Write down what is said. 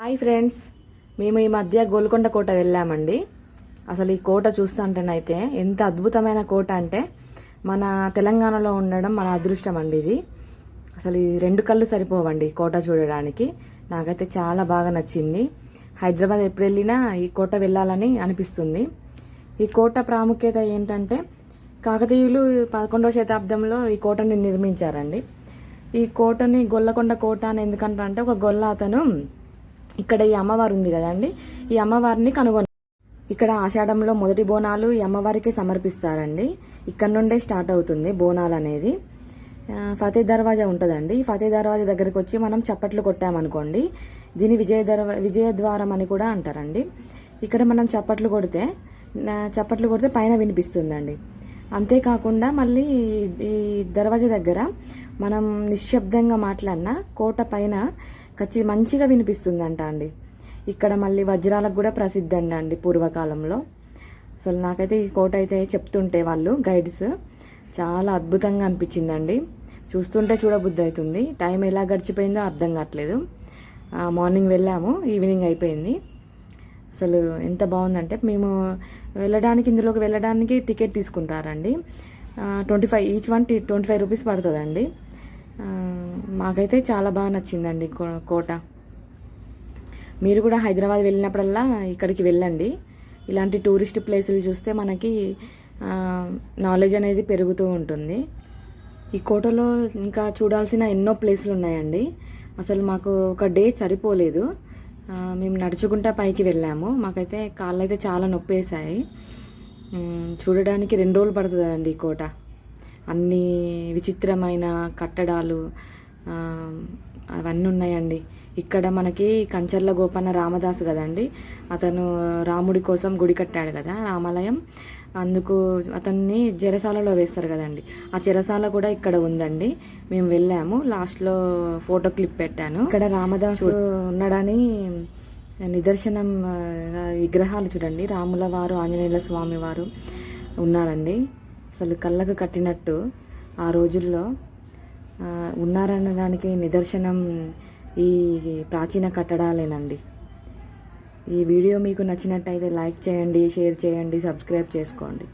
Hi friends మేము ఈ మధ్య గోల్కొండ కోట వెళ్ళామండి. అసలు ఈ కోట చూస్తుంటేనైతే ఎంత అద్భుతమైన కోట అంటే మన తెలంగాణలో ఉండడం మన అదృష్టం అండి ఇది. అసలు ఈ రెండు కళ్ళు సరిపోవండి కోట చూడడానికి. నాకైతే చాలా బాగా నచ్చింది. హైదరాబాద్ ఎప్పుడు వెళ్ళినా ఈ కోట వెళ్ళాలని అనిపిస్తుంది. ఈ కోట ప్రాముఖ్యత ఏంటంటే కాకతీయులు పదకొండవ శతాబ్దంలో ఈ కోటని నిర్మించారండి. ఈ కోటని గొల్లకొండ కోట అని ఎందుకంటారంటే ఒక గొల్ల అతను ఇక్కడ ఈ అమ్మవారు ఉంది కదండి? ఈ అమ్మవారిని కనుగొని ఇక్కడ ఆషాఢంలో మొదటి బోనాలు ఈ అమ్మవారికి సమర్పిస్తారండి. ఇక్కడ నుండే స్టార్ట్ అవుతుంది బోనాలు అనేది. ఫతే దర్వాజా ఉంటుందండి. ఈ ఫతే దర్వాజా దగ్గరికి వచ్చి మనం చప్పట్లు కొట్టామనుకోండి. దీని విజయ దర్వా విజయద్వారం అని కూడా అంటారండి. ఇక్కడ మనం చప్పట్లు కొడితే చప్పట్లు కొడితే పైన వినిపిస్తుందండి. అంతేకాకుండా మళ్ళీ ఈ దర్వాజా దగ్గర మనం నిశ్శబ్దంగా మాట్లాడినా కోట పైన కచ్చి మంచిగా వినిపిస్తుందంట అండి. ఇక్కడ మళ్ళీ వజ్రాలకు కూడా ప్రసిద్ధి అండి అండి పూర్వకాలంలో. అసలు నాకైతే ఈ కోట అయితే చెప్తుంటే వాళ్ళు గైడ్స్ చాలా అద్భుతంగా అనిపించిందండి. చూస్తుంటే చూడబుద్ధి అవుతుంది. టైం ఎలా గడిచిపోయిందో అర్థం కావట్లేదు. మార్నింగ్ వెళ్ళాము ఈవినింగ్ అయిపోయింది. అసలు ఎంత బాగుందంటే మేము వెళ్ళడానికి ఇందులోకి వెళ్ళడానికి టికెట్ తీసుకుంటారండి. Twenty five each one twenty five rupees పడుతుందండి. మాకైతే చాలా బాగా నచ్చిందండి కో- కోట. మీరు కూడా హైదరాబాద్ వెళ్ళినప్పుడల్లా ఇక్కడికి వెళ్ళండి. ఇలాంటి టూరిస్ట్ ప్లేసులు చూస్తే మనకి నాలెడ్జ్ అనేది పెరుగుతూ ఉంటుంది. ఈ కోటలో ఇంకా చూడాల్సిన ఎన్నో ప్లేసులు ఉన్నాయండి. అసలు మాకు ఒక డే సరిపోలేదు. మేము నడుచుకుంటా పైకి వెళ్ళాము. మాకైతే కాళ్ళు అయితే చాలా నొప్పేసాయి చూడడానికి రెండు రోజులు పడుతుందండి ఈ కోట. అన్ని విచిత్రమైన కట్టడాలు అవన్నీ ఉన్నాయండి. ఇక్కడ మనకి కంచర్ల గోపన్న రామదాసు కదండి. అతను రాముడి కోసం గుడి కట్టాడు కదా రామాలయం. అందుకు అతన్ని చెరసాలలో వేస్తారు కదండి. ఆ చెరసాల కూడా ఇక్కడ ఉందండి. మేము వెళ్ళాము. లాస్ట్లో ఫోటో క్లిప్ పెట్టాను. ఇక్కడ రామదాసు ఉన్నాడని నిదర్శనం విగ్రహాలు చూడండి. రాముల వారు ఆంజనేయుల స్వామి వారు ఉన్నారండి. అసలు కళ్ళకు కట్టినట్టు ఆ రోజుల్లో ఉన్నారనడానికి నిదర్శనం ఈ ప్రాచీన కట్టడాలేనండి. ఈ వీడియో మీకు నచ్చినట్టయితే లైక్ చేయండి షేర్ చేయండి సబ్స్క్రైబ్ చేసుకోండి.